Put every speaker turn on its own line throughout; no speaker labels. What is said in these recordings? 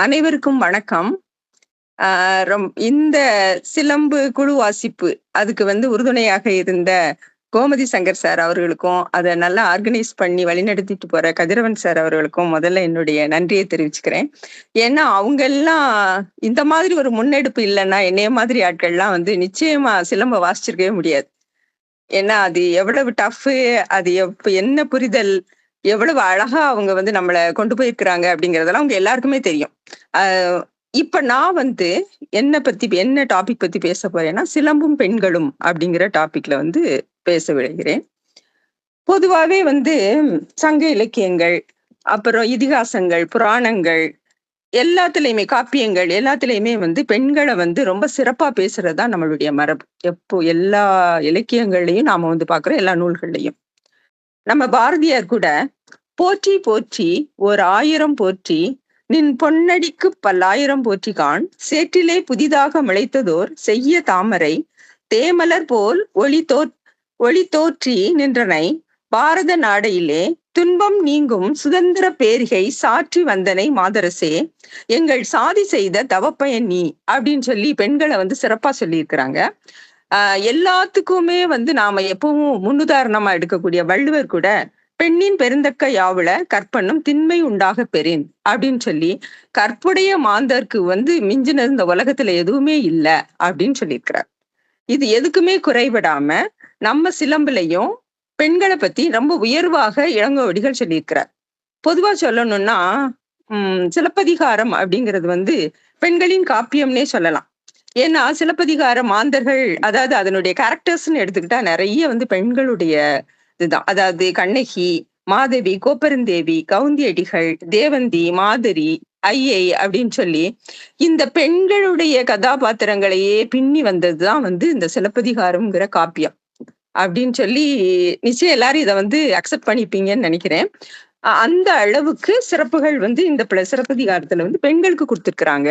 அனைவருக்கும் வணக்கம். ஆஹ் ரொம்- இந்த சிலம்பு குழு வாசிப்பு அதுக்கு வந்து உறுதுணையாக இருந்த கோமதி சங்கர் சார் அவர்களுக்கும் அதை நல்லா ஆர்கனைஸ் பண்ணி வழிநடத்திட்டு போற கதிரவன் சார் அவர்களுக்கும் முதல்ல என்னுடைய நன்றியை தெரிவிச்சுக்கிறேன். ஏன்னா அவங்க எல்லாம் இந்த மாதிரி ஒரு முன்னெடுப்பு இல்லைன்னா என்னைய மாதிரி ஆட்கள்லாம் வந்து நிச்சயமா சிலம்ப வாசிச்சிருக்கவே முடியாது. ஏன்னா அது எவ்வளவு டஃப் அது எப்ப என்ன புரிதல் எவ்வளவு அழகா அவங்க வந்து நம்மளை கொண்டு போயிருக்கிறாங்க அப்படிங்கறதெல்லாம் அவங்க எல்லாருக்குமே தெரியும். இப்ப நான் வந்து என்ன பத்தி என்ன டாபிக் பத்தி பேச போறேன்னா சிலம்பும் பெண்களும் அப்படிங்கிற டாபிக்ல வந்து பேச விளைகிறேன் பொதுவாகவே வந்து சங்க இலக்கியங்கள் அப்புறம் இதிகாசங்கள் புராணங்கள் எல்லாத்துலயுமே காப்பியங்கள் எல்லாத்துலயுமே வந்து பெண்களை வந்து ரொம்ப சிறப்பா பேசுறதுதான் நம்மளுடைய மரபு. எப்போ எல்லா இலக்கியங்கள்லயும் நாம வந்து பாக்குறோம் எல்லா நூல்கள்லயும். நம்ம பாரதியார் கூட போற்றி போற்றி ஓர் ஆயிரம் போற்றி நின் பொன்னடிக்கு பல்லாயிரம் போற்றி காண் சேற்றிலே புதிதாக முளைத்ததோர் செய்ய தாமரை தேமலர் போல் ஒளி தோ ஒளி தோற்றி நின்றனை பாரத நாடையிலே துன்பம் நீங்கும் சுதந்திர பேரிகை சாற்றி வந்தனை மாதரசே எங்கள் சாதி செய்த தவப்பயன் நீ அப்படின்னு சொல்லி பெண்களை வந்து சிறப்பா சொல்லியிருக்கிறாங்க. எல்லாத்துக்குமே வந்து நாம எப்பவும் முன்னுதாரணமா எடுக்கக்கூடிய வள்ளுவர் கூட பெண்ணின் பெருந்தக்க யாவுல கற்பனும் திண்மை உண்டாக பெறின் அப்படின்னு சொல்லி கற்புடைய மாந்தர்க்கு வந்து மிஞ்சின இந்த உலகத்துல எதுவுமே இல்ல அப்படின்னு சொல்லியிருக்கிறார். இது எதுக்குமே குறைபடாம நம்ம சிலம்புலையும் பெண்களை பத்தி ரொம்ப உயர்வாக இளங்கோவடிகள் சொல்லியிருக்கிறார். பொதுவா சொல்லணும்னா உம் சிலப்பதிகாரம் அப்படிங்கிறது வந்து பெண்களின் காப்பியம்னே சொல்லலாம். ஏன்னா சிலப்பதிகார மாந்தர்கள் அதாவது அதனுடைய கேரக்டர்ஸ்னு எடுத்துக்கிட்டா நிறைய வந்து பெண்களுடைய இதுதான். அதாவது கண்ணகி மாதவி கோப்பெருந்தேவி கவுந்தியடிகள் தேவந்தி மாதரி ஐயை அப்படின்னு சொல்லி இந்த பெண்களுடைய கதாபாத்திரங்களையே பின்னி வந்ததுதான் வந்து இந்த சிலப்பதிகாரம்ங்கிற காப்பியம். அப்படின்னு சொல்லி நிச்சயம் எல்லாரும் இதை வந்து அக்செப்ட் பண்ணிப்பீங்கன்னு நினைக்கிறேன். அந்த அளவுக்கு சிறப்புகள் வந்து இந்த சிலப்பதிகாரத்துல வந்து பெண்களுக்கு கொடுத்துருக்குறாங்க.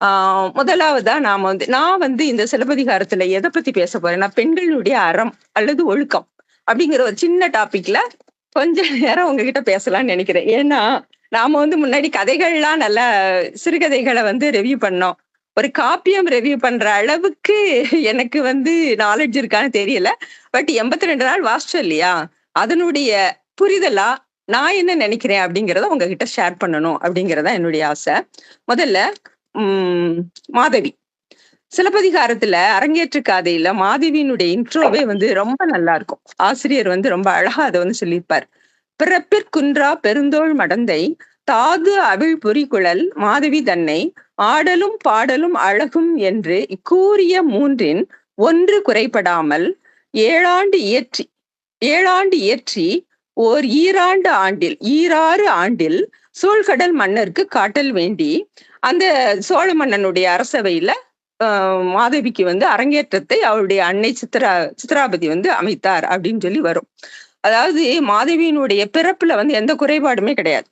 முதலாவதா நாம வந்து நான் வந்து இந்த சிலப்பதிகாரத்துல எதை பத்தி பேச போறேன்னா பெண்களுடைய அறம் அல்லது ஒழுக்கம் அப்படிங்கிற ஒரு சின்ன டாபிக்ல கொஞ்ச நேரம் உங்ககிட்ட பேசலாம்னு நினைக்கிறேன். ஏன்னா நாம வந்து முன்னாடி கதைகள்லாம் நல்ல சிறுகதைகளை வந்து ரிவ்யூ பண்ணோம். ஒரு காப்பியம் ரெவ்யூ பண்ற அளவுக்கு எனக்கு வந்து நாலேஜ் இருக்கான்னு தெரியல. பட் எண்பத்தி ரெண்டு நாள் வாசிச்சோம் இல்லையா? அதனுடைய புரிதலா நான் என்ன நினைக்கிறேன் அப்படிங்கறத உங்ககிட்ட ஷேர் பண்ணணும் அப்படிங்கிறதா என்னுடைய ஆசை. முதல்ல உம் மாதவி. சிலப்பதிகாரத்துல அரங்கேற்று காதையில மாதவியினுடைய இன்ட்ரோவே வந்து ரொம்ப நல்லா இருக்கும். ஆசிரியர் வந்து ரொம்ப அழகா அதை வந்து சொல்லியிருப்பார். பிறப்பிற்குன்றா பெருந்தோள் மடந்தை தாது அவிழ் பொறிகுழல் மாதவி தன்னை ஆடலும் பாடலும் அழகும் என்று இக்கூறிய மூன்றின் ஒன்று குறைபடாமல் ஏழாண்டு இயற்றி ஏழாண்டு இயற்றி ஓர் ஈராண்டு ஆண்டில் ஈராறு ஆண்டில் சூழ்கடல் மன்னருக்கு காட்டல் வேண்டி அந்த சோழ மன்னனுடைய அரசவையில மாதவிக்கு வந்து அரங்கேற்றத்தை அவருடைய அன்னை சித்ரா சித்ராபதி வந்து அமைத்தார் அப்படின்னு சொல்லி வரும். அதாவது மாதவியினுடைய பிறப்புல வந்து எந்த குறைபாடுமே கிடையாது.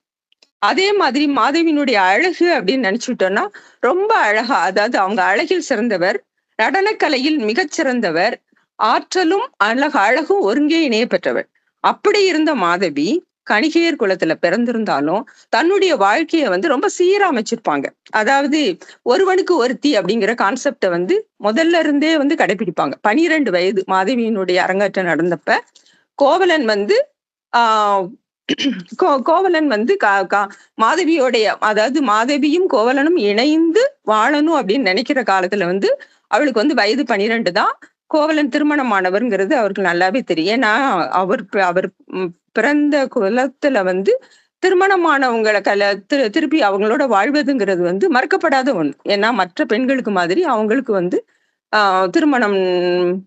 அதே மாதிரி மாதவியினுடைய அழகு அப்படின்னு நினைச்சுட்டோம்னா ரொம்ப அழகா அதாவது அவங்க அழகில் சிறந்தவர் நடனக்கலையில் மிகச் சிறந்தவர் ஆற்றலும் அழகு அழகும் ஒருங்கே இணைய பெற்றவர். அப்படி இருந்த மாதவி கணிகையர் குலத்துல பிறந்திருந்தாலும் தன்னுடைய வாழ்க்கையை வந்து ரொம்ப சீரமைச்சிருப்பாங்க. அதாவது ஒருவனுக்கு ஒருத்தி அப்படிங்கிற கான்செப்டை வந்து முதல்ல இருந்தே வந்து கடைபிடிப்பாங்க. பனிரெண்டு வயது மாதவியினுடைய அரங்கேற்றம் நடந்தப்ப கோவலன் வந்து ஆஹ் கோ- கோவலன் வந்து கா- கா- மாதவியோடைய அதாவது மாதவியும் கோவலனும் இணைந்து வாழணும் அப்படின்னு நினைக்கிற காலத்துல வந்து அவளுக்கு வந்து வயது பனிரெண்டு தான். கோவலன் திருமணமானவருங்கிறது அவருக்கு நல்லாவே தெரியும். ஏன்னா அவர் அவர் பிறந்த குலத்துல வந்து திருமணமானவங்களை கல திரு திருப்பி அவங்களோட வாழ்வதுங்கிறது வந்து மறக்கப்படாத ஒண்ணு ஏன்னா மற்ற பெண்களுக்கு மாதிரி அவங்களுக்கு வந்து ஆஹ் திருமணம்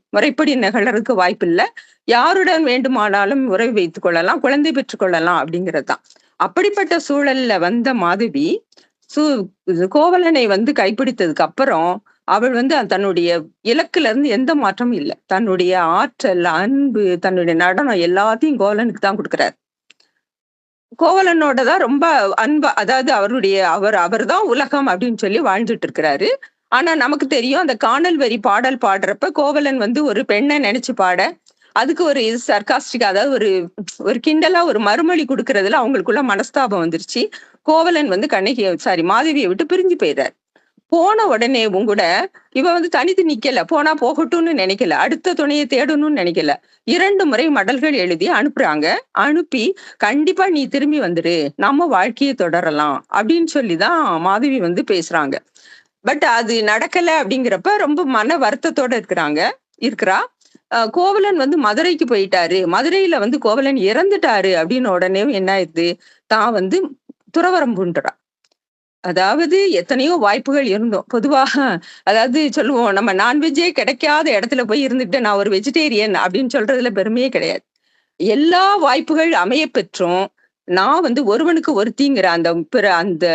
முறைப்படி நிகழறதுக்கு வாய்ப்பில்லை. யாருடன் வேண்டுமானாலும் உறவு வைத்துக் கொள்ளலாம் குழந்தை பெற்றுக் கொள்ளலாம் அப்படிங்கிறது தான் அப்படிப்பட்ட சூழல்ல வந்த மாதவி சு கோவலனை வந்து கைப்பிடித்ததுக்கு அப்புறம் அவள் வந்து தன்னுடைய இலக்குல இருந்து எந்த மாற்றமும் இல்லை. தன்னுடைய ஆற்றல் அன்பு தன்னுடைய நடனம் எல்லாத்தையும் கோவலனுக்கு தான் கொடுக்குறார். கோவலனோட தான் ரொம்ப அன்பு அதாவது அவருடைய அவர் அவர்தான் உலகம் அப்படின்னு சொல்லி வாழ்ந்துட்டு இருக்கிறாரு. ஆனா நமக்கு தெரியும் அந்த காணல் வரி பாடல் பாடுறப்ப கோவலன் வந்து ஒரு பெண்ணை நினைச்சு பாட அதுக்கு ஒரு இது சர்காஸ்டிக் அதாவது ஒரு ஒரு கிண்டலா ஒரு மறுமொழி கொடுக்கறதுல அவங்களுக்குள்ள மனஸ்தாபம் வந்துருச்சு. கோவலன் வந்து கண்ணகியை சாரி மாதவியை விட்டு பிரிஞ்சு போயிடுறாரு போன உடனேவும் கூட இவ வந்து தனித்து நிக்கல. போனா போகட்டும்னு நினைக்கல. அடுத்த துணையை தேடணும்னு நினைக்கல. இரண்டு முறை மடல்கள் எழுதி அனுப்புறாங்க. அனுப்பி கண்டிப்பா நீ திரும்பி வந்துரு. நம்ம வாழ்க்கையை தொடரலாம் அப்படின்னு சொல்லிதான் மாதவி வந்து பேசுறாங்க. பட் அது நடக்கல அப்படிங்கிறப்ப ரொம்ப மன வருத்தத்தோட இருக்கிறாங்க. இருக்கிறா. கோவலன் வந்து மதுரைக்கு போயிட்டாரு. மதுரையில வந்து கோவலன் இறந்துட்டாரு அப்படின்னு உடனே என்ன ஆயிடுது? தான் வந்து துறவரம் பூண்டுறா அதாவது எத்தனையோ வாய்ப்புகள் இருந்தோம். பொதுவாக அதாவது சொல்லுவோம் நம்ம நான்வெஜ்ஜே கிடைக்காத இடத்துல போய் இருந்துட்டு நான் ஒரு வெஜிடேரியன் அப்படின்னு சொல்றதுல பெருமையே கிடையாது. எல்லா வாய்ப்புகள் அமைய பெற்றும். நான் வந்து ஒருவனுக்கு ஒருத்திங்கிற அந்த பிற அந்த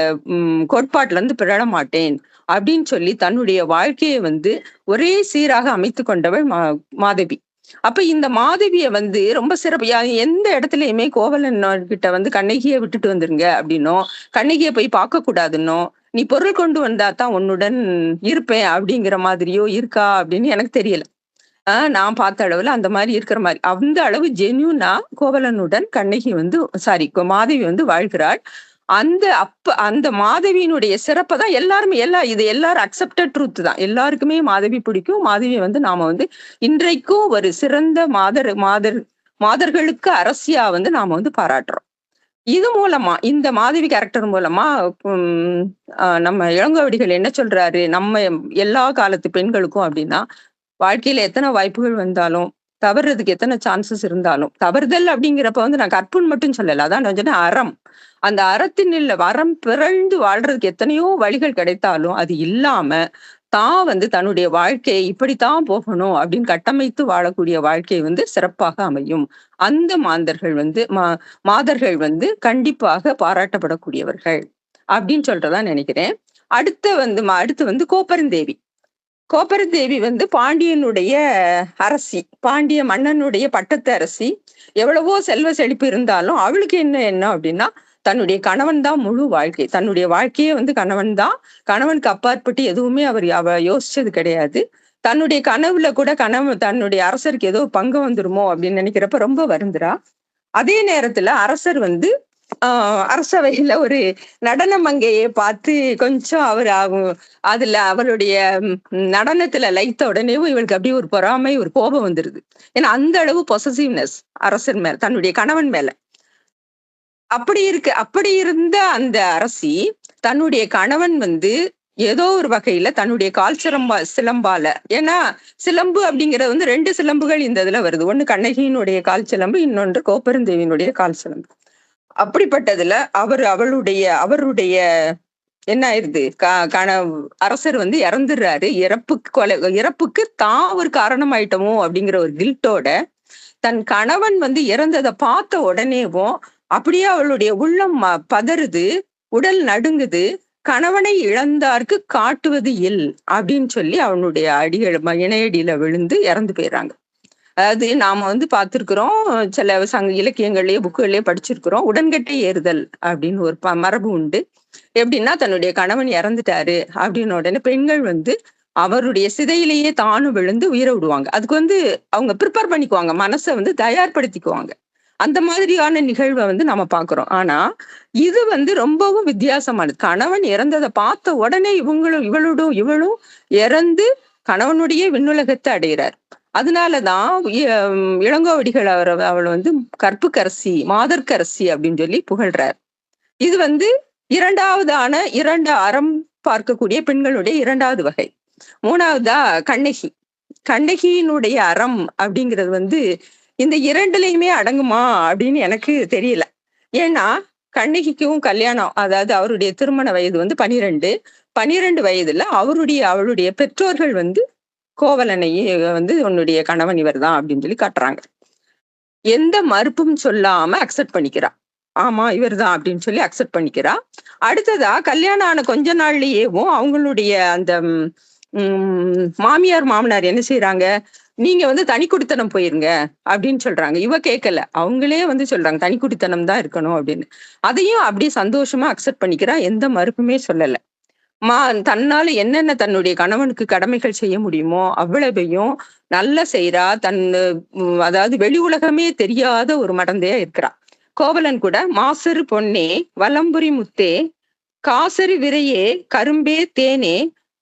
கோட்பாட்டுல இருந்து பிறட மாட்டேன் அப்படின்னு சொல்லி தன்னுடைய வாழ்க்கையை வந்து ஒரே சீராக அமைத்து கொண்டவள் மா மாதவி. அப்ப இந்த மாதவிய வந்து ரொம்ப சிறப்பு. எந்த இடத்துலயுமே கோவலன் கிட்ட வந்து கண்ணகியை விட்டுட்டு வந்துருங்க அப்படின்னும். கண்ணகியை போய் பார்க்க கூடாதுன்னும் நீ பொருள் கொண்டு வந்தா தான் உன்னுடன் இருப்பேன் அப்படிங்கிற மாதிரியோ இருக்கா அப்படின்னு எனக்கு தெரியல. ஆஹ் நான் பார்த்த அளவுல அந்த மாதிரி இருக்கிற மாதிரி. அந்த அளவு ஜென்யூனா கோவலனுடன் கண்ணகி வந்து சாரி மாதவி வந்து வாழ்கிறாள். அந்த அப்ப அந்த மாதவியினுடைய சிறப்பை தான் எல்லாருமே எல்லா இது எல்லாரும் அக்செப்டட் ட்ரூத் தான். எல்லாருக்குமே மாதவி பிடிக்கும். மாதவி வந்து நாம வந்து இன்றைக்கும் ஒரு சிறந்த மாதர் மாதர் மாதர்களுக்கு அரசியா வந்து நாம வந்து பாராட்டுறோம். இது மூலமா இந்த மாதவி கேரக்டர் மூலமா நம்ம இளங்கோவடிகள் என்ன சொல்றாரு? நம்ம எல்லா காலத்து பெண்களுக்கும் அப்படின்னா வாழ்க்கையில எத்தனை வாய்ப்புகள் வந்தாலும் தவறுறதுக்கு எத்தனை சான்சஸ் இருந்தாலும். தவறுதல் அப்படிங்கிறப்ப வந்து நான் கற்புன் மட்டும் சொல்லல. அதான் நான் சொன்னேன் அறம். அந்த அறத்தின் இல்ல வரம் பிறழ்ந்து வாழ்றதுக்கு எத்தனையோ வழிகள் கிடைத்தாலும் அது இல்லாம தான் வந்து தன்னுடைய வாழ்க்கையை இப்படித்தான் போகணும் அப்படின்னு கட்டமைத்து வாழக்கூடிய வாழ்க்கை வந்து சிறப்பாக அமையும். அந்த மாந்தர்கள் வந்து மா மாதர்கள் வந்து கண்டிப்பாக பாராட்டப்படக்கூடியவர்கள் அப்படின்னு சொல்றதா நினைக்கிறேன். அடுத்த வந்து அடுத்து வந்து கோப்பரந்தேவி. கோப்பரந்தேவி வந்து பாண்டியனுடைய அரசி பாண்டிய மன்னனுடைய பட்டத்து அரசி. எவ்வளவோ செல்வ செழிப்பு இருந்தாலும் அவளுக்கு என்ன என்ன அப்படின்னா தன்னுடைய கணவன் தான் முழு வாழ்க்கை. தன்னுடைய வாழ்க்கையே வந்து கணவன் தான். கணவனுக்கு அப்பாற்பட்டு எதுவுமே அவர் அவ யோசிச்சது கிடையாது. தன்னுடைய கனவுல கூட கணவன் தன்னுடைய அரசருக்கு ஏதோ பங்கு வந்துருமோ அப்படின்னு நினைக்கிறப்ப ரொம்ப வருந்துறா. அதே நேரத்துல அரசர் வந்து அரசவையில ஒரு நடன மங்கையை பார்த்து கொஞ்சம் அவர் ஆகும் அதுல அவருடைய நடனத்துல லைத்த உடனேவும் இவளுக்கு அப்படியே ஒரு பொறாமை ஒரு கோபம் வந்துருது. ஏன்னா அந்த அளவு பொசசிவ்னஸ் அரசர் மேல தன்னுடைய கணவன் மேல. அப்படி இருக்கு அப்படி இருந்த அந்த அரசி தன்னுடைய கணவன் வந்து ஏதோ ஒரு வகையில தன்னுடைய கால் சிலம்பா சிலம்பால. ஏன்னா சிலம்பு அப்படிங்கிறது வந்து ரெண்டு சிலம்புகள் இந்த இதுல வருது. ஒண்ணு கண்ணகியினுடைய கால் சிலம்பு இன்னொன்று கோப்பெருந்தேவியினுடைய கால் சிலம்பு. அப்படிப்பட்டதுல அவர் அவளுடைய அவருடைய என்ன ஆயிருது? க- கண அரசர் வந்து இறந்துடுறாரு. இறப்புக்கு கொலை இறப்புக்கு தான் ஒரு காரணம் ஆயிட்டமோ அப்படிங்கிற ஒரு கில்ட்டோட தன் கணவன் வந்து இறந்ததை பார்த்த உடனேவும் அப்படியே அவளுடைய உள்ளம் ம- பதறுது உடல் நடுங்குது. கணவனை இழந்தார்க்கு காட்டுவது இல் அப்படின்னு சொல்லி அவனுடைய அடிகள் ம- இணையடியில விழுந்து இறந்து போயிடுறாங்க. அதாவது நாம வந்து பார்த்திருக்கிறோம் சில சங்க இலக்கியங்கள்லயே புக்குகள்லயே படிச்சிருக்கிறோம். உடன்கட்டை ஏறுதல் அப்படின்னு ஒரு ப- மரபு உண்டு. எப்படின்னா தன்னுடைய கணவன் இறந்துட்டாரு அப்படின்னு உடனே பெண்கள் வந்து அவருடைய சிதையிலேயே தானும் விழுந்து உயிரை விடுவாங்க. அதுக்கு வந்து அவங்க ப்ரிப்பேர் பண்ணிக்குவாங்க. மனசை வந்து தயார்படுத்திக்குவாங்க. அந்த மாதிரியான நிகழ்வை வந்து நம்ம பாக்குறோம் ஆனா இது வந்து ரொம்பவும் வித்தியாசமானது. கணவன் இறந்ததை பார்த்த உடனே இவங்களும் இவளோடும் இவளும் இறந்து கணவனுடைய விண்ணுலகத்தை அடைகிறார். அதனாலதான் இளங்கோவடிகள் அவர் அவள் வந்து கற்புக்கரசி மாதர்க்கரசி அப்படின்னு சொல்லி புகழ்றார். இது வந்து இரண்டாவதான இரண்டு அறம் பார்க்கக்கூடிய பெண்களுடைய இரண்டாவது வகை. மூணாவதா கண்ணகி. கண்ணகியினுடைய அறம் அப்படிங்கிறது வந்து இந்த இரண்டுலையுமே அடங்குமா அப்படின்னு எனக்கு தெரியல. ஏன்னா கண்ணகிக்கும் கல்யாணம் அதாவது அவருடைய திருமண வயது வந்து பனிரெண்டு. பனிரெண்டு வயதுல அவருடைய அவளுடைய பெற்றோர்கள் வந்து கோவலனையே வந்து உன்னுடைய கணவன் இவர் தான் அப்படின்னு சொல்லி காட்டுறாங்க. எந்த மறுப்பும் சொல்லாம அக்செப்ட் பண்ணிக்கிறா. ஆமா இவர்தான் அப்படின்னு சொல்லி அக்செப்ட் பண்ணிக்கிறா. அடுத்ததா கல்யாணம் ஆன கொஞ்ச நாள்லயேவும் அவங்களுடைய அந்த மாமியார் மாமனார் என்ன செய்யறாங்க நீங்க வந்து தனி குடித்தனம் போயிருங்க அப்படின்னு சொல்றாங்க. இவ கேட்கல அவங்களே வந்து சொல்றாங்க தனி குடித்தனம் தான் இருக்கணும் அப்படின்னு. அதையும் அப்படியே சந்தோஷமா அக்செப்ட் பண்ணிக்கிறா. எந்த மறுப்புமே சொல்லலை. மா தன்னால என்னென்ன தன்னுடைய கணவனுக்கு கடமைகள் செய்ய முடியுமோ அவ்வளவையும் நல்ல செய்யறா தன் அதாவது வெளி உலகமே தெரியாத ஒரு மடந்தையா இருக்கிறா. கோவலன் கூட மாசரு பொன்னே வலம்புரி முத்தே காசரி விரையே கரும்பே தேனே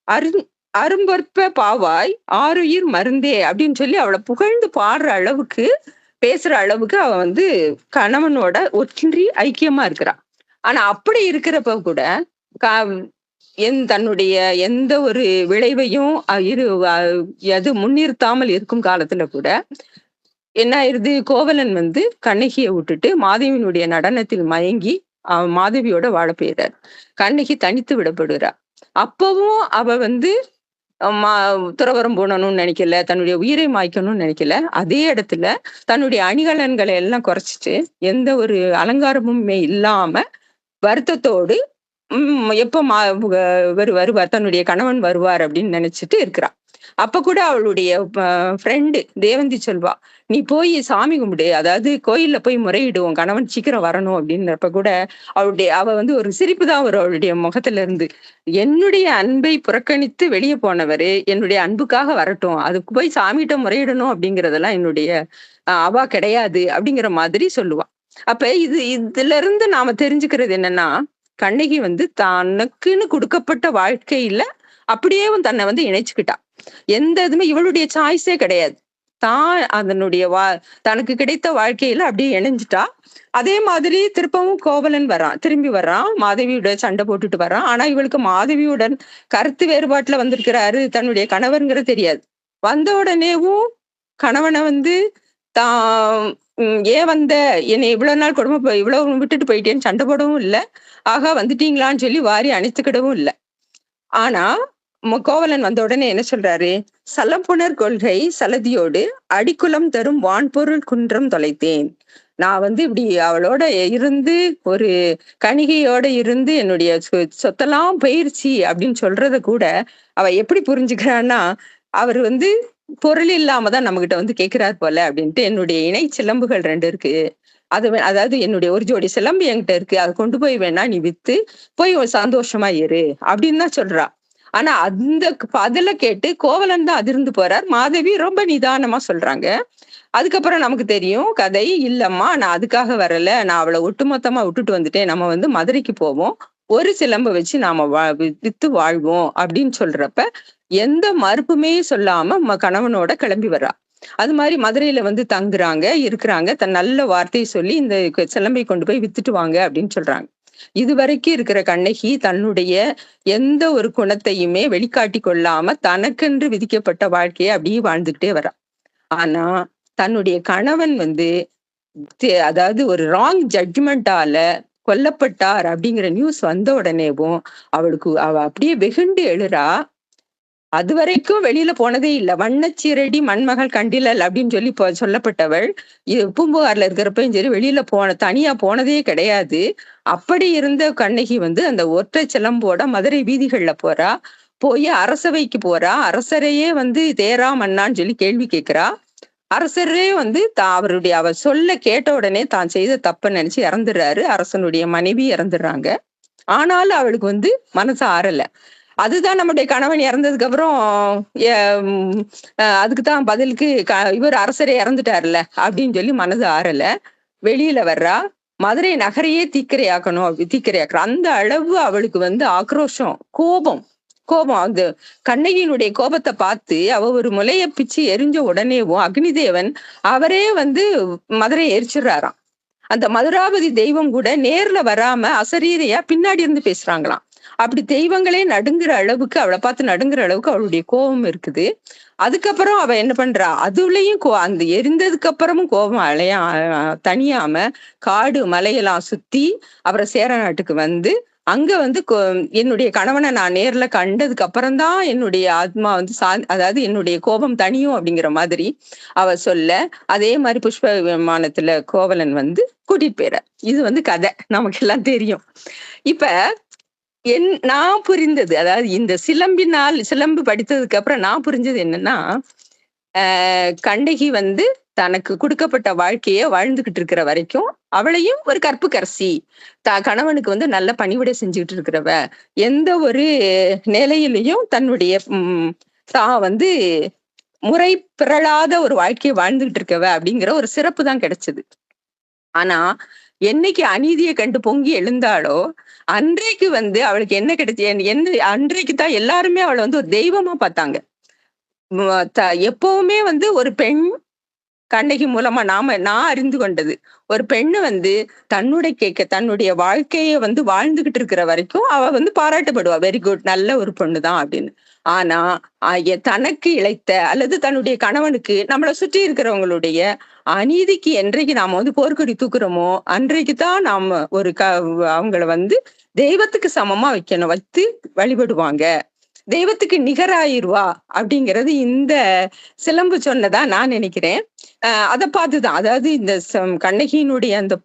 அரு அரும்பற்ப பாவாய் ஆருயிர் மருந்தே அப்படின்னு சொல்லி அவளை புகழ்ந்து பாடுற அளவுக்கு பேசுற அளவுக்கு அவ வந்து கணவனோட ஒற்றி ஐக்கியமா இருக்கிறா. ஆனா அப்படி இருக்கிறப்ப கூட என் தன்னுடைய எந்த ஒரு விளைவையும் இரு அது எது முன்னிறுத்தாமல் இருக்கும் காலத்துல கூட என்ன ஆயிருது? கோவலன் வந்து கண்ணகியை விட்டுட்டு மாதவியினுடைய நடனத்தில் மயங்கி மாதவியோட வாழ போயிறார். கண்ணகி தனித்து விடப்படுறா. அப்பவும் அவ வந்து மா- துறவரம் போனணும்னு நினைக்கல தன்னுடைய உயிரை மாய்க்கணும்னு நினைக்கல. அதே இடத்துல தன்னுடைய அணிகலன்களை எல்லாம் குறைச்சிட்டு எந்த ஒரு அலங்காரமுமே இல்லாம வருத்தத்தோடு எப்ப மா வருவார் தன்னுடைய கணவன் வருவார் அப்படின்னு நினைச்சிட்டு இருக்கிறா. அப்ப கூட அவளுடைய ஃப்ரெண்டு தேவந்தி சொல்வா நீ போய் சாமி கும்பிடு அதாவது கோயில்ல போய் முறையிடுவோம் கணவன் சீக்கிரம் வரணும் அப்படின்றப்ப கூட அவளுடைய அவ வந்து ஒரு சிரிப்பு தான் வரும் அவளுடைய முகத்துல இருந்து. என்னுடைய அன்பை புறக்கணித்து வெளியே போனவரு என்னுடைய அன்புக்காக வரட்டும் அதுக்கு போய் சாமிகிட்ட முறையிடணும் அப்படிங்கறதெல்லாம் என்னுடைய அவா கிடையாது அப்படிங்கிற மாதிரி சொல்லுவா. அப்ப இது இதுல இருந்து நாம தெரிஞ்சுக்கிறது என்னன்னா கண்ணகி வந்து தனக்குன்னு கொடுக்கப்பட்ட வாழ்க்கையில அப்படியே தன்னை வந்து இணைச்சுக்கிட்டா. எந்த இதுமே இவளுடைய சாய்ஸே கிடையாது. தான் அதனுடைய வா தனக்கு கிடைத்த வாழ்க்கையில அப்படியே இணைஞ்சிட்டா. அதே மாதிரி திருப்பவும் கோவலன் வரான் திரும்பி வர்றான் மாதவியோட சண்டை போட்டுட்டு வர்றான். ஆனா இவளுக்கு மாதவியுடன் கருத்து வேறுபாட்டுல வந்திருக்கிறாரு தன்னுடைய கணவருங்கிற தெரியாது. வந்த உடனேவும் கணவனை வந்து தான் ஏன் வந்த? என்னை இவ்வளவு நாள் கொடுமை இவ்வளவு விட்டுட்டு போயிட்டேன்னு சண்டை போடவும் இல்ல. ஆகா வந்துட்டீங்களான்னு சொல்லி வாரி அணைத்துக்கிடவும் இல்லை. ஆனா கோவலன் வந்த உடனே என்ன சொல்றாரு? சலப்புணர் கொள்கை சலதியோடு அடிக்குலம் தரும் வான்பொருள் குன்றம் தொலைத்தேன். நான் வந்து இப்படி அவளோட இருந்து ஒரு கணிகையோட இருந்து என்னுடைய சொ- சொத்தெல்லாம் போயிருச்சு அப்படின்னு சொல்றத கூட அவ எப்படி புரிஞ்சுக்கிறான்னா அவர் வந்து பொருள் இல்லாம தான் நம்ம கிட்ட வந்து கேட்கிறார் போல அப்படின்ட்டு என்னுடைய இணை சிலம்புகள் ரெண்டு இருக்கு. அது அதாவது என்னுடைய ஒரு ஜோடி சிலம்பு என்கிட்ட இருக்கு. அதை கொண்டு போய் வேணா நீ வித்து போய் ஒரு சந்தோஷமா இரு அப்படின்னு தான் சொல்றா. ஆனா அந்த பதில கேட்டு கோவலன் தான் அதிர்ந்து போறார். மாதவி ரொம்ப நிதானமா சொல்றாங்க. அதுக்கப்புறம் நமக்கு தெரியும் கதை இல்லம்மா நான் அதுக்காக வரல. நான் அவளை ஒட்டுமொத்தமா விட்டுட்டு வந்துட்டேன். நம்ம வந்து மதுரைக்கு போவோம். ஒரு சிலம்பை வச்சு நாம வா- வித்து வாழ்வோம் அப்படின்னு சொல்றப்ப எந்த மறுப்புமே சொல்லாம ம- கணவனோட கிளம்பி வர்றா. அது மாதிரி மதுரையில வந்து தங்குறாங்க இருக்கிறாங்க. தன் நல்ல வார்த்தையை சொல்லி இந்த சிலம்பை கொண்டு போய் வித்துட்டு வாங்க அப்படின்னு சொல்றாங்க. இது வரைக்கும் இருக்கிற கண்ணகி தன்னுடைய எந்த ஒரு குணத்தையுமே வெளிக்காட்டி கொள்ளாம தனக்கென்று விதிக்கப்பட்ட வாழ்க்கையை அப்படியே வாழ்ந்துகிட்டே வரா ஆனா தன்னுடைய கணவன் வந்து அதாவது ஒரு ராங் ஜட்ஜ்மெண்டால கொல்லப்பட்டார் அப்படிங்கிற நியூஸ் வந்த உடனேவும் அவளுக்கு அவ அப்படியே வெகுண்டு எழுறா. அது வரைக்கும் வெளியில போனதே இல்ல. வண்ணச்சீரடி மண்மகள் கண்டிலல் அப்படின்னு சொல்லி சொல்லப்பட்டவள் இது பூம்புகார்ல இருக்கிறப்பயும் சரி வெளியில போன தனியா போனதே கிடையாது. அப்படி இருந்த கண்ணகி வந்து அந்த ஒற்றை சிலம்போட மதுரை வீதிகள்ல போறா. போய் அரசவைக்கு போறா. அரசரையே வந்து தேரா மன்னான்னு சொல்லி கேள்வி கேட்கிறா. அரசரே வந்து தான் அவருடைய அவர் சொல்ல கேட்ட உடனே தான் செய்த தப்ப நினைச்சு இறந்துடுறாரு. அரசனுடைய மனைவி இறந்துடுறாங்க. ஆனாலும் அவளுக்கு வந்து மனசு ஆறல. அதுதான் நம்முடைய கணவன் இறந்ததுக்கு அப்புறம் அதுக்கு தான் பதிலுக்கு க- இவர் அரசரே இறந்துட்டாருல அப்படின்னு சொல்லி மனது ஆறல. வெளியில வர்றா மதுரை நகரையே தீக்கிரையாக்கணும் அப்படி தீக்கிரையாக்குறா. அந்த அளவு அவளுக்கு வந்து ஆக்ரோஷம் கோபம் கோபம். அந்த கண்ணகியினுடைய கோபத்தை பார்த்து அவ ஒரு முலைய பிச்சு எரிஞ்ச உடனேவும் அக்னிதேவன் அவரே வந்து மதுரை எரிச்சிடுறாராம். அந்த மதுராபதி தெய்வம் கூட நேர்ல வராம அசரீரையா பின்னாடி இருந்து பேசுறாங்களாம். அப்படி தெய்வங்களே நடுங்குற அளவுக்கு அவளை பார்த்து நடுங்குற அளவுக்கு அவளுடைய கோபம் இருக்குது. அதுக்கப்புறம் அவ என்ன பண்றா? அதுலயும் கோ அந்த எரிந்ததுக்கு அப்புறமும் கோபம் அலையா தனியாம காடு மலையெல்லாம் சுத்தி அப்புறம் சேர நாட்டுக்கு வந்து அங்க வந்து கோ- என்னுடைய கணவனை நான் நேர்ல கண்டதுக்கு அப்புறம்தான் என்னுடைய ஆத்மா வந்து சா அதாவது என்னுடைய கோபம் தனியும் அப்படிங்கிற மாதிரி அவ சொல்ல அதே மாதிரி புஷ்ப விமானத்துல கோவலன் வந்து கூட்டிட்டு போயிறார். இது வந்து கதை. நமக்கு எல்லாம் தெரியும். இப்ப என் நான் புரிந்தது. அதாவது இந்த சிலம்பினால் சிலம்பு படித்ததுக்கு அப்புறம் நான் புரிஞ்சது என்னன்னா ஆஹ் கண்ணகி வந்து தனக்கு கொடுக்கப்பட்ட வாழ்க்கைய வாழ்ந்துகிட்டு இருக்கிற வரைக்கும் அவளையும் ஒரு கற்புக்கரசி. த கணவனுக்கு வந்து நல்ல பணிவிடை செஞ்சுக்கிட்டு இருக்கிறவ எந்த ஒரு நிலையிலையும் தன்னுடைய உம் தான் வந்து முறை பிறழாத ஒரு வாழ்க்கையை வாழ்ந்துகிட்டு இருக்கவ அப்படிங்கிற ஒரு சிறப்பு தான் கிடைச்சது. ஆனா என்னைக்கு அநீதியை கண்டு பொங்கி எழுந்தாளோ அன்றைக்கு வந்து அவளுக்கு என்ன கிடைச்சி என்ன அன்றைக்கு தான் எல்லாருமே அவளை வந்து ஒரு தெய்வமா பார்த்தாங்க. த- எப்பவுமே வந்து ஒரு பெண் கண்ணகி மூலமா நாம நான் அறிந்து கொண்டது. ஒரு பெண்ணு வந்து தன்னுடைய கேட்க தன்னுடைய வாழ்க்கைய வந்து வாழ்ந்துகிட்டு இருக்கிற வரைக்கும் அவ வந்து பாராட்டப்படுவா. வெரி குட் நல்ல ஒரு பொண்ணு தான் அப்படின்னு. ஆனா ஆகிய தனக்கு இழைத்த அல்லது தன்னுடைய கணவனுக்கு நம்மளை சுற்றி இருக்கிறவங்களுடைய அநீதிக்கு என்றைக்கு நாம வந்து போர்க்கொடி தூக்குறோமோ அன்றைக்கு தான் நாம ஒரு க அவங்கள வந்து தெய்வத்துக்கு சமமா வைக்கணும் வைத்து வழிபடுவாங்க. தெய்வத்துக்கு நிகராயிருவா அப்படிங்கிறது இந்த சிலம்பு சொன்னதா நான் நினைக்கிறேன். ஆஹ் அதை பார்த்துதான். அதாவது இந்த சம்- கண்ணகியினுடைய அந்த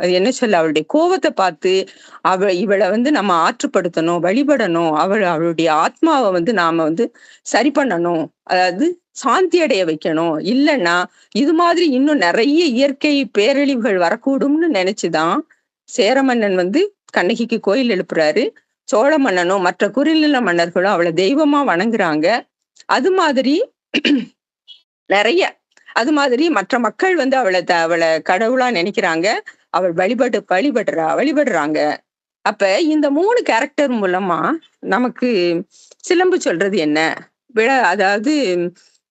என்ன சொல்ல அவளுடைய கோவத்தை பார்த்து அவ இவளை வந்து நம்ம ஆற்றுப்படுத்தணும் வழிபடணும் அவள் அவளுடைய ஆத்மாவை வந்து நாம வந்து சரி பண்ணணும் அதாவது சாந்தி அடைய வைக்கணும். இல்லைன்னா இது மாதிரி இன்னும் நிறைய இயற்கை பேரழிவுகள் வரக்கூடும்னு நினைச்சுதான் சேர மன்னன் வந்து கண்ணகிக்கு கோயில் எழுப்புறாரு. சோழ மன்னனும் மற்ற குறுநில மன்னர்களும் அவளை தெய்வமா வணங்குறாங்க. அது மாதிரி நிறைய அது மாதிரி மற்ற மக்கள் வந்து அவளை த- அவளை கடவுளா நினைக்கிறாங்க. அவள் வழிபட்டு வழிபடுறா வழிபடுறாங்க. அப்ப இந்த மூணு கேரக்டர் மூலமா நமக்கு சிலம்பு சொல்றது என்ன? விழ அதாவது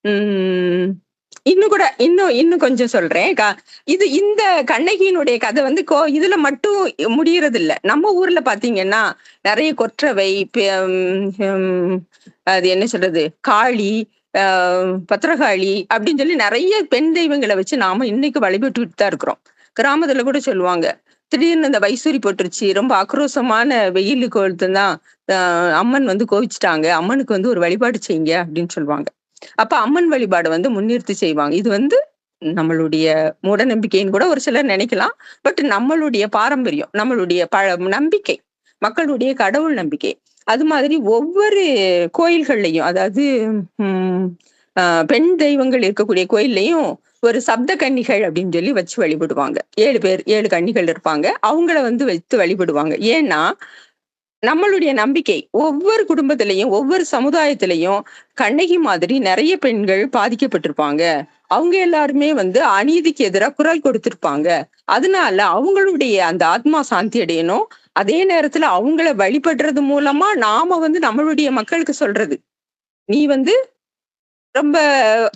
உம் இன்னும் கூட இன்னும் இன்னும் கொஞ்சம் சொல்றேன். க- இது இந்த கண்ணகியினுடைய கதை வந்து கோ இதுல மட்டும் முடியறது இல்ல நம்ம ஊர்ல பாத்தீங்கன்னா நிறைய கொற்றவை உம் அது என்ன சொல்றது? காளி ஆஹ் பத்திரகாளி அப்படின்னு சொல்லி நிறைய பெண் தெய்வங்களை வச்சு நாம இன்னைக்கு வழிபட்டுட்டு தான் இருக்கிறோம். கிராமத்துல கூட சொல்லுவாங்க திடீர்னு இந்த வைசூரி போட்டுருச்சு ரொம்ப ஆக்ரோஷமான வெயிலுக்கு ஒருத்தன் அம்மன் வந்து கோவிச்சிட்டாங்க அம்மனுக்கு வந்து ஒரு வழிபாடு செய்யுங்க அப்படின்னு சொல்லுவாங்க. அப்ப அம்மன் வழிபாடு வந்து முன்னிறுத்தி செய்வாங்க. இது வந்து நம்மளுடைய மூட நம்பிக்கைன்னு கூட ஒரு சிலர் நினைக்கலாம். பட் நம்மளுடைய பாரம்பரியம் நம்மளுடைய பழ நம்பிக்கை மக்களுடைய கடவுள் நம்பிக்கை. அது மாதிரி ஒவ்வொரு கோயில்கள்லையும் அதாவது உம் ஆஹ் பெண் தெய்வங்கள் இருக்கக்கூடிய கோயில்லையும் ஒரு சப்த கன்னிகள் அப்படின்னு சொல்லி வச்சு வழிபடுவாங்க. ஏழு பேர் ஏழு கன்னிகள் இருப்பாங்க. அவங்கள வந்து வைத்து வழிபடுவாங்க. ஏன்னா நம்மளுடைய நம்பிக்கை ஒவ்வொரு குடும்பத்திலையும் ஒவ்வொரு சமுதாயத்திலையும் கண்ணகி மாதிரி நிறைய பெண்கள் பாதிக்கப்பட்டிருப்பாங்க. அவங்க எல்லாருமே வந்து அநீதிக்கு எதிராக குரல் கொடுத்திருப்பாங்க. அதனால அவங்களுடைய அந்த ஆத்மா சாந்தி அடையணும். அதே நேரத்துல அவங்கள வழிபடுறது மூலமா நாம வந்து நம்மளுடைய மக்களுக்கு சொல்றது. நீ வந்து ரொம்ப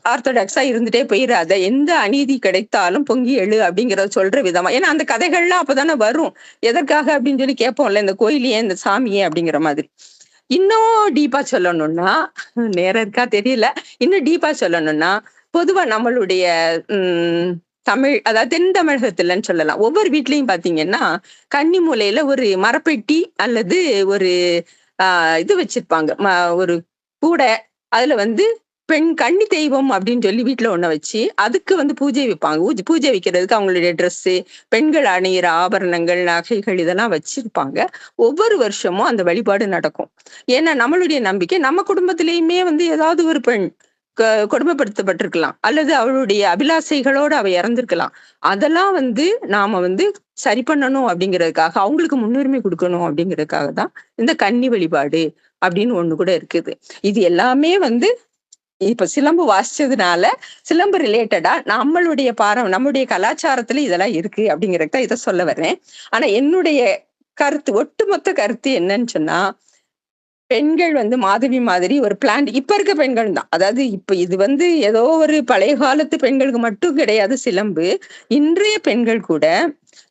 ஆர்த்தடாக்ஸா இருந்துட்டே போயிடாத எந்த அநீதி கிடைத்தாலும் பொங்கி எழு அப்படிங்கறத சொல்ற விதமா. ஏன்னா அந்த கதைகள்லாம் அப்பதானே வரும். எதற்காக அப்படின்னு சொல்லி கேட்போம்ல இந்த கோயிலையே இந்த சாமியே அப்படிங்கிற மாதிரி. இன்னும் டீப்பா சொல்லணும்னா நேரம் இருக்கா தெரியல. இன்னும் டீப்பா சொல்லணும்னா பொதுவா நம்மளுடைய உம் தமிழ் அதாவது தென் தமிழகத்துலன்னு சொல்லலாம். ஒவ்வொரு வீட்லயும் பாத்தீங்கன்னா கன்னி மூலையில ஒரு மரப்பெட்டி அல்லது ஒரு ஆஹ் இது வச்சிருப்பாங்க. ம- ஒரு கூடை. அதுல வந்து பெண் கன்னி தெய்வம் அப்படின்னு சொல்லி வீட்டுல ஒண்ண வச்சு அதுக்கு வந்து பூஜை வைப்பாங்க. பூஜை- வைக்கிறதுக்கு அவங்களுடைய Dress பெண்கள் அணியிற ஆபரணங்கள் நகைகள் இதெல்லாம் வச்சிருப்பாங்க. ஒவ்வொரு வருஷமும் அந்த வழிபாடு நடக்கும். ஏன்னா நம்மளுடைய நம்பிக்கை நம்ம குடும்பத்திலயுமே வந்து ஏதாவது ஒரு பெண் கொடுமைப்படுத்தப்பட்டிருக்கலாம். அல்லது அவளுடைய அபிலாசைகளோட அவ இறந்திருக்கலாம். அதெல்லாம் வந்து நாம வந்து சரி பண்ணணும் அப்படிங்கிறதுக்காக அவங்களுக்கு முன்னுரிமை கொடுக்கணும் அப்படிங்கிறதுக்காக தான் இந்த கன்னி வழிபாடு அப்படின்னு ஒண்ணு கூட இருக்குது. இது எல்லாமே வந்து இப்ப சிலம்பு வாசிச்சதுனால சிலம்பு ரிலேட்டடா நம்மளுடைய பாரம் நம்மளுடைய கலாச்சாரத்துல இதெல்லாம் இருக்கு அப்படிங்கறத இதை சொல்ல வர்றேன். ஆனா என்னுடைய கருத்து ஒட்டுமொத்த கருத்து என்னன்னு சொன்னா பெண்கள் வந்து மாதவி மாதிரி ஒரு பிளான் இப்ப இருக்க பெண்கள் தான். அதாவது இப்ப இது வந்து ஏதோ ஒரு பழைய காலத்து பெண்களுக்கு மட்டும் கிடையாது சிலம்பு. இன்றைய பெண்கள் கூட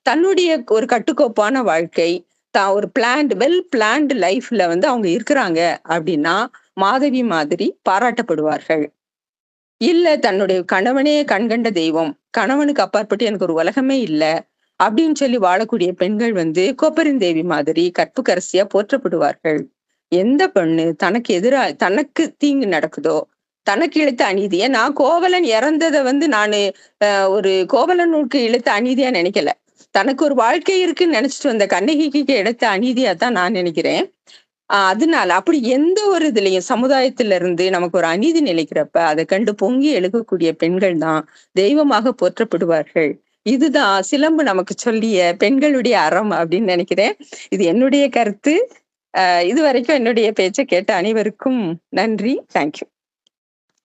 தன்னுடைய ஒரு கட்டுக்கோப்பான வாழ்க்கை தான் ஒரு பிளான்ட் வெல் பிளான்டு லைஃப்ல வந்து அவங்க இருக்கிறாங்க அப்படின்னா மாதவி மாதிரி பாராட்டப்படுவார்கள். இல்ல தன்னுடைய கணவனே கண்கண்ட தெய்வம் கணவனுக்கு அப்பாற்பட்டு எனக்கு ஒரு உலகமே இல்ல அப்படின்னு சொல்லி வாழக்கூடிய பெண்கள் வந்து கோப்பரிந்தேவி மாதிரி கற்புக்கரசியா போற்றப்படுவார்கள். எந்த பெண்ணு தனக்கு எதிரா தனக்கு தீங்கு நடக்குதோ தனக்கு இழுத்த அநீதியை நான் கோவலன் இறந்ததை வந்து நானு ஒரு கோவலனுக்கு இழுத்த அநீதியா நினைக்கல. தனக்கு ஒரு வாழ்க்கை இருக்குன்னு நினைச்சிட்டு வந்த கண்ணகிக்கு எடுத்த அநீதியா தான் நான் நினைக்கிறேன். அதனால அப்படி எந்த ஒரு இதுலயும் சமுதாயத்துல இருந்து நமக்கு ஒரு அநீதி நிலைக்கிறப்ப அதை கண்டு பொங்கி எழுகக்கூடிய பெண்கள் தான் தெய்வமாக போற்றப்படுவார்கள். இதுதான் சிலம்பு நமக்கு சொல்லிய பெண்களுடைய அறம் அப்படின்னு நினைக்கிறேன். இது என்னுடைய கருத்து. ஆஹ் இது வரைக்கும் என்னுடைய பேச்சை கேட்ட அனைவருக்கும் நன்றி. தேங்க்யூ